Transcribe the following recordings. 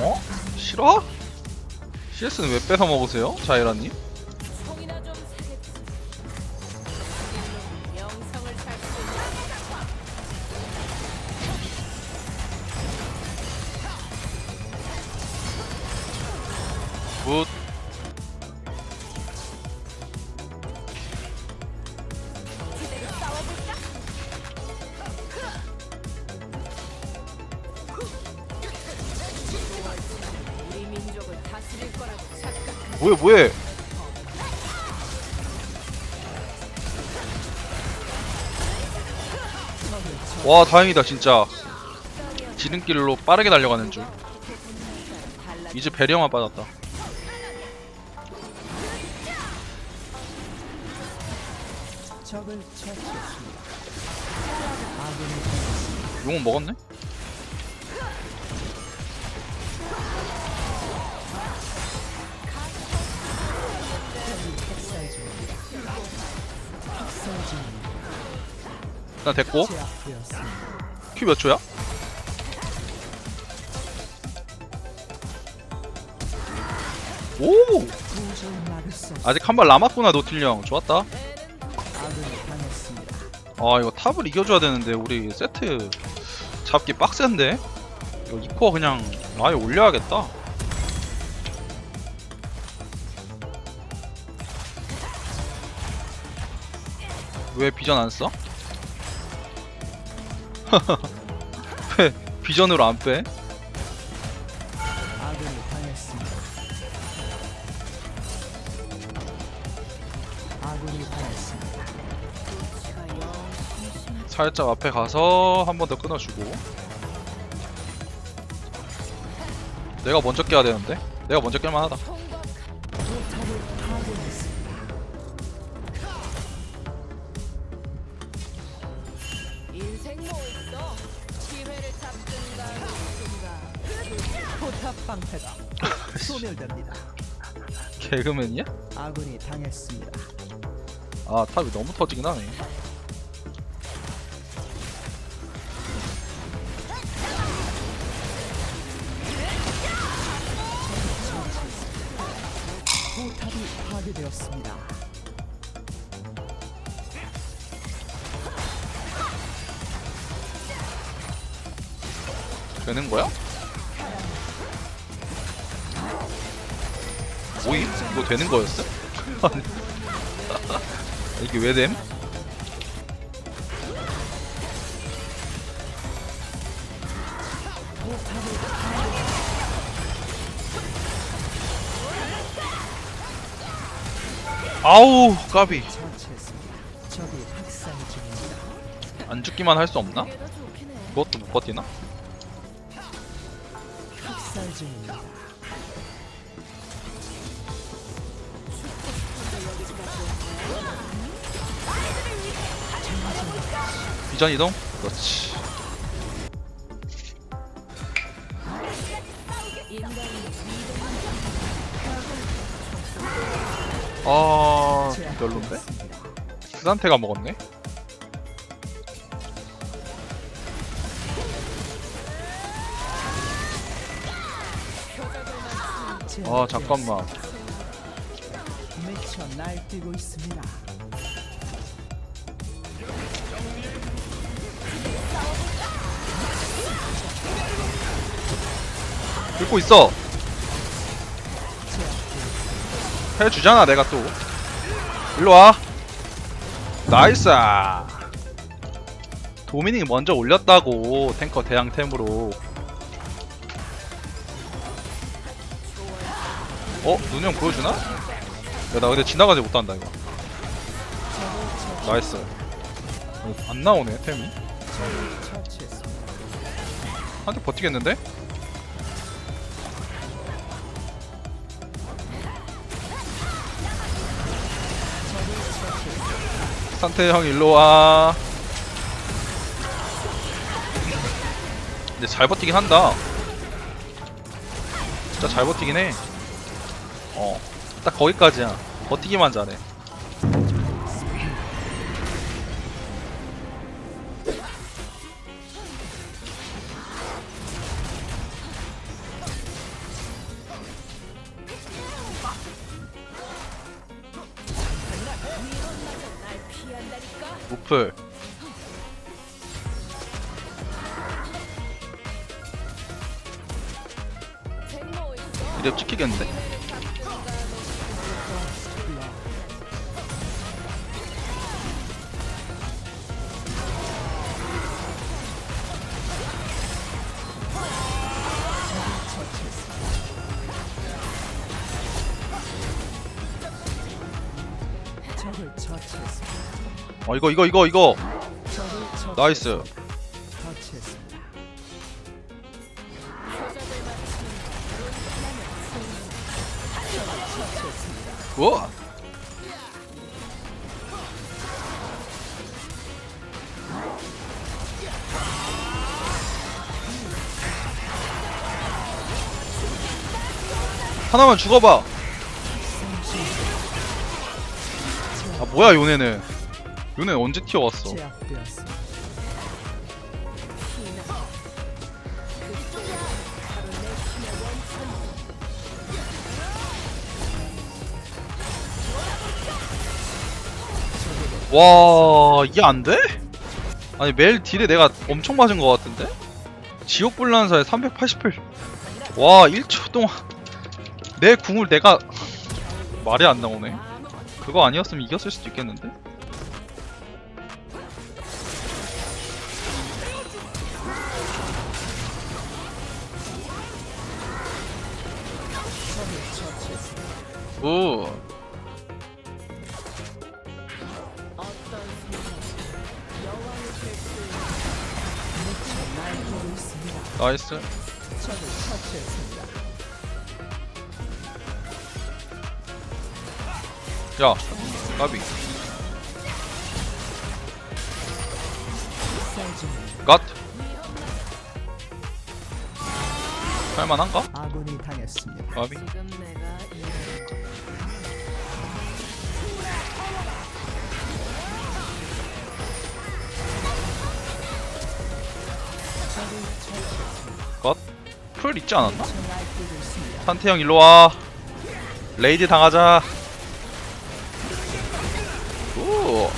어? 싫어? CS는 왜 뺏어 먹으세요? 자이라님? 뭐해 뭐해? 와 다행이다 진짜. 지름길로 빠르게 달려가는 줄. 이제 배려만 빠졌다. 용은 먹었네? 일단 됐고. 큐 몇 초야? 오! 아직 한 발 남았구나 노틸령 좋았다. 아 이거 탑을 이겨줘야 되는데 우리 세트 잡기 빡센데? 이거 이코어 그냥 아예 올려야겠다 왜 비전 안 써? 왜 비전으로 안 빼? 살짝 앞에 가서 한 번 더 끊어주고 내가 먼저 깨야 되는데? 내가 먼저 깰만 하다 방패가 소멸됩니다. 개그맨이야? 아군이 당했습니다. 아 탑이 너무 터지긴 하네 포탑이 파괴되었습니다. 되는 거야? 오이? 이거 되는 거였어? 이게 왜 됨? 아우 까비. 안 죽기만 할 수 없나? 그것도 못 버티나? 학살 중입니다. 비전 이동? 그렇지 아 별론데? 스산테가 먹었네? 아 잠깐만 미쳐 날뛰고 있습니다. 긁고 있어 해주잖아 내가 또 일로와 나이스 도미닉 먼저 올렸다고 탱커 대항템으로 어? 눈형 보여주나? 야 나 근데 지나가지 못한다 이거 나이스 어, 안 나오네 템이 처치했습니다. 한대 버티겠는데? 산태 형 일로 와. 근데 잘 버티긴 한다. 진짜 잘 버티긴 해. 어, 딱 거기까지야. 버티기만 잘해 우플. 이랩 찍히겠는데 어 이거 이거 이거 이거. 나이스. 우와 하나만 죽어봐. 아 뭐야 요네는 요네 언제 튀어왔어 제압되었습니다. 와 이게 안 돼? 아니 매일 딜에 내가 엄청 맞은 것 같은데? 지옥 불란사에 388. 와 1초 동안 내 궁을 내가 말이 안 나오네. 그거 아니었으면 이겼을 수도 있겠는데? 오. 나이스. 야 까비 중입니다. 갓. 할만한가? 아군이 당했습니다. 까비. 풀 있지 않았나? 날뛰고 있습니다. 산태 형 일로 와. 레이디 당하자. 오.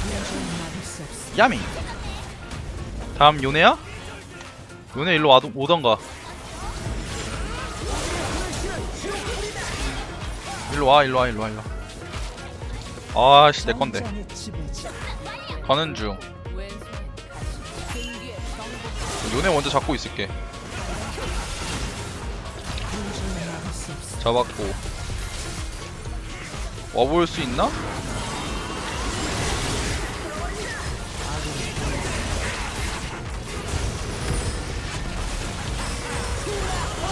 야미. 다음 요네야? 요네 일로 와 오던가. 일로 와 일로 와 일로 와 일로 와. 아씨 내 건데. 전장의 지배자. 가는 중. 요네 먼저 잡고 있을게. 잡았고. 와볼 수 있나?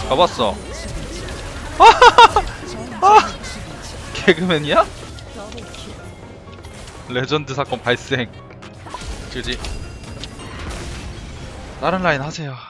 잡았어. 개그맨이야? 레전드 사건 발생. 그지? 다른 라인 하세요.